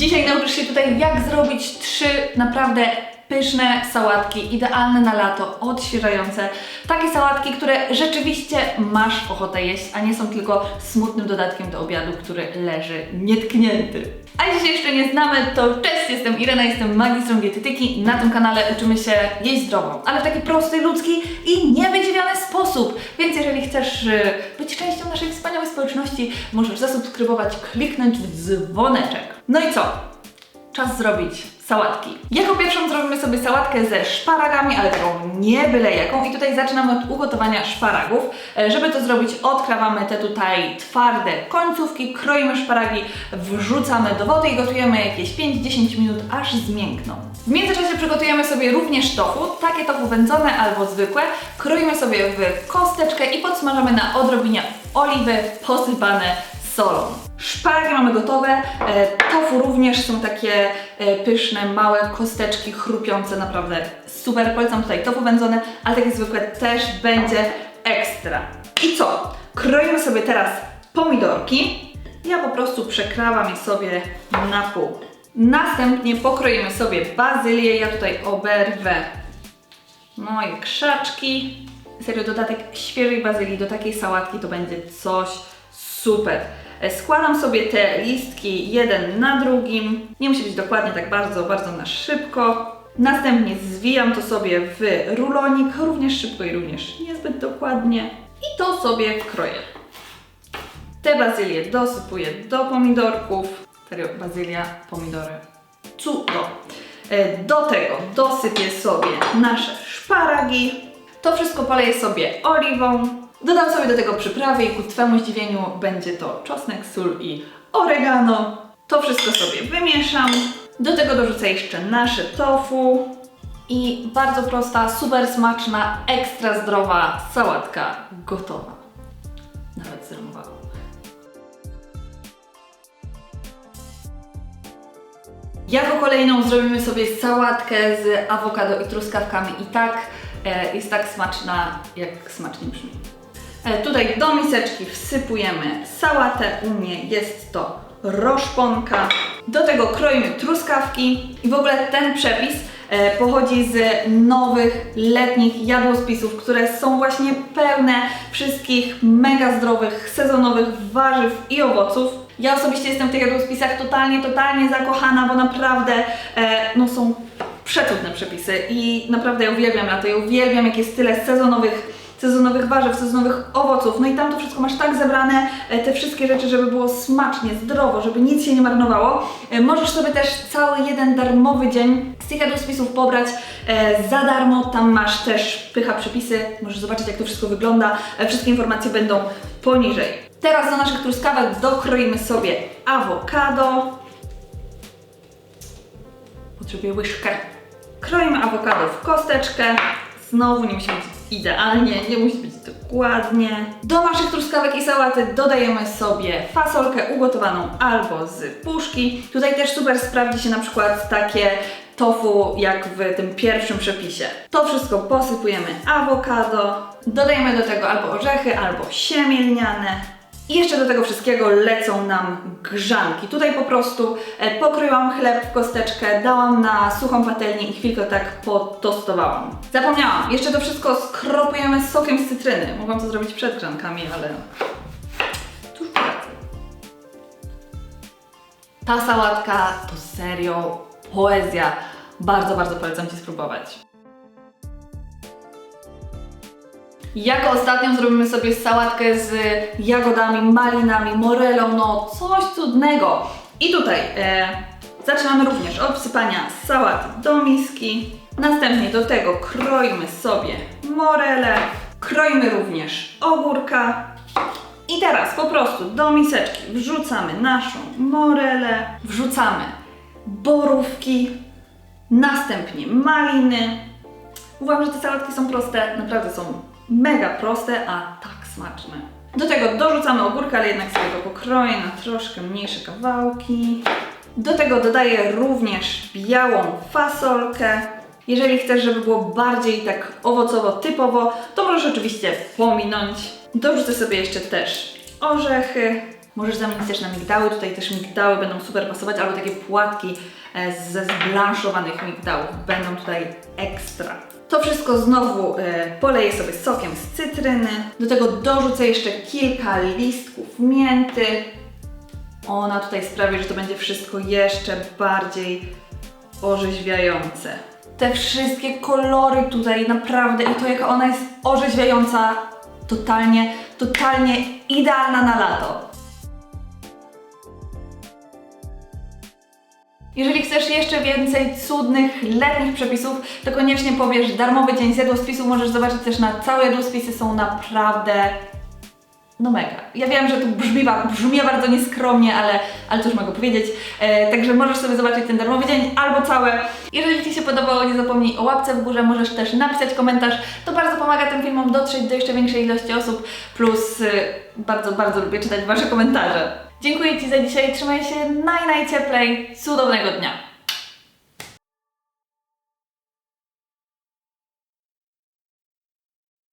Dzisiaj nauczysz się tutaj, jak zrobić trzy naprawdę pyszne sałatki, idealne na lato, odświeżające. Takie sałatki, które rzeczywiście masz ochotę jeść, a nie są tylko smutnym dodatkiem do obiadu, który leży nietknięty. A jeśli jeszcze nie znamy, to cześć, jestem Irena, jestem magistrą dietetyki. Na tym kanale uczymy się jeść zdrowo, ale w taki prosty, ludzki i niewydziwiony sposób. Więc jeżeli chcesz y, być częścią naszej wspaniałej społeczności, możesz zasubskrybować, kliknąć w dzwoneczek. No i co? Czas zrobić sałatki. Jako pierwszą zrobimy sobie sałatkę ze szparagami, ale taką nie byle jaką. I tutaj zaczynamy od ugotowania szparagów. E, Żeby to zrobić, odkrawamy te tutaj twarde końcówki, kroimy szparagi, wrzucamy do wody i gotujemy jakieś 5-10 minut, aż zmiękną. W międzyczasie przygotujemy sobie również tofu, takie tofu wędzone albo zwykłe. Kroimy sobie w kosteczkę i podsmażamy na odrobinie oliwy posypane solą. Szparagi mamy gotowe, e, tofu również są takie e, pyszne, małe kosteczki chrupiące, naprawdę super. Polecam tutaj tofu wędzone, ale takie zwykłe też będzie ekstra. I co? Kroimy sobie teraz pomidorki. Ja po prostu przekrawam je sobie na pół. Następnie pokroimy sobie bazylię. Ja tutaj oberwę moje krzaczki. Serio, dodatek świeżej bazylii do takiej sałatki to będzie coś super. E, Składam sobie te listki jeden na drugim. Nie musi być dokładnie tak bardzo, bardzo na szybko. Następnie zwijam to sobie w rulonik, również szybko i również niezbyt dokładnie. I to sobie kroję. Te bazylie dosypuję do pomidorków. Serio, bazylia, pomidory. Cudo. E, Do tego dosypię sobie nasze szparagi. To wszystko poleję sobie oliwą. Dodam sobie do tego przyprawy i ku Twemu zdziwieniu będzie to czosnek, sól i oregano. To wszystko sobie wymieszam. Do tego dorzucę jeszcze nasze tofu. I bardzo prosta, super smaczna, ekstra zdrowa sałatka gotowa. Nawet zrymowało. Jako kolejną zrobimy sobie sałatkę z awokado i truskawkami i tak e, jest tak smaczna, jak smacznie brzmi. E, tutaj do miseczki wsypujemy sałatę, u mnie jest to roszponka. Do tego kroimy truskawki i w ogóle ten przepis e, pochodzi z nowych letnich jadłospisów, które są właśnie pełne wszystkich mega zdrowych, sezonowych warzyw i owoców. Ja osobiście jestem w tych jadłospisach totalnie, totalnie zakochana, bo naprawdę e, no są przecudne przepisy i naprawdę ja uwielbiam lato, ja uwielbiam jak jest tyle sezonowych sezonowych warzyw, sezonowych owoców, no i tam to wszystko masz tak zebrane, e, te wszystkie rzeczy, żeby było smacznie, zdrowo, żeby nic się nie marnowało. E, Możesz sobie też cały jeden darmowy dzień z tych jadłospisów pobrać e, za darmo, tam masz też pycha przepisy, możesz zobaczyć jak to wszystko wygląda, wszystkie informacje będą poniżej. Teraz do naszych truskawek dokroimy sobie awokado. Potrzebuję łyżkę. Kroimy awokado w kosteczkę. Znowu nie musi być idealnie, nie musi być dokładnie. Do naszych truskawek i sałaty dodajemy sobie fasolkę ugotowaną albo z puszki. Tutaj też super sprawdzi się na przykład takie tofu jak w tym pierwszym przepisie. To wszystko posypujemy awokado. Dodajemy do tego albo orzechy, albo siemię lniane. I jeszcze do tego wszystkiego lecą nam grzanki. Tutaj po prostu e, pokryłam chleb w kosteczkę, dałam na suchą patelnię i chwilkę tak potostowałam. Zapomniałam, jeszcze to wszystko skropujemy sokiem z cytryny. Mogłam to zrobić przed grzankami, ale. Ta sałatka to serio poezja. Bardzo, bardzo polecam Ci spróbować. Jako ostatnią zrobimy sobie sałatkę z jagodami, malinami, morelą, no coś cudnego. I tutaj e, zaczynamy również od wsypania sałaty do miski. Następnie do tego kroimy sobie morele, kroimy również ogórka. I teraz po prostu do miseczki wrzucamy naszą morelę, wrzucamy borówki, następnie maliny, Uważam, że te sałatki są proste, naprawdę są mega proste, a tak smaczne. Do tego dorzucamy ogórka, ale jednak sobie go pokroję na troszkę mniejsze kawałki. Do tego dodaję również białą fasolkę. Jeżeli chcesz, żeby było bardziej tak owocowo, typowo, to możesz oczywiście pominąć. Dorzucę sobie jeszcze też orzechy. Możesz zamienić też na migdały, tutaj też migdały będą super pasować, albo takie płatki e, ze zblanszowanych migdałów będą tutaj ekstra. To wszystko znowu e, poleję sobie sokiem z cytryny. Do tego dorzucę jeszcze kilka listków mięty. Ona tutaj sprawi, że to będzie wszystko jeszcze bardziej orzeźwiające. Te wszystkie kolory tutaj naprawdę i to jaka ona jest orzeźwiająca, totalnie, totalnie idealna na lato. Jeżeli chcesz jeszcze więcej cudnych, letnich przepisów, to koniecznie pobierz darmowy dzień z jadłospisu. Możesz zobaczyć też na całe jadłospisy, są naprawdę no mega. Ja wiem, że to brzmi, brzmi bardzo nieskromnie, ale, ale cóż mogę powiedzieć. E, także możesz sobie zobaczyć ten darmowy dzień albo całe. Jeżeli Ci się podobało, nie zapomnij o łapce w górze, możesz też napisać komentarz. To bardzo pomaga tym filmom dotrzeć do jeszcze większej ilości osób. Plus y, bardzo, bardzo lubię czytać Wasze komentarze. Dziękuję Ci za dzisiaj, trzymaj się naj, najcieplej, cudownego dnia.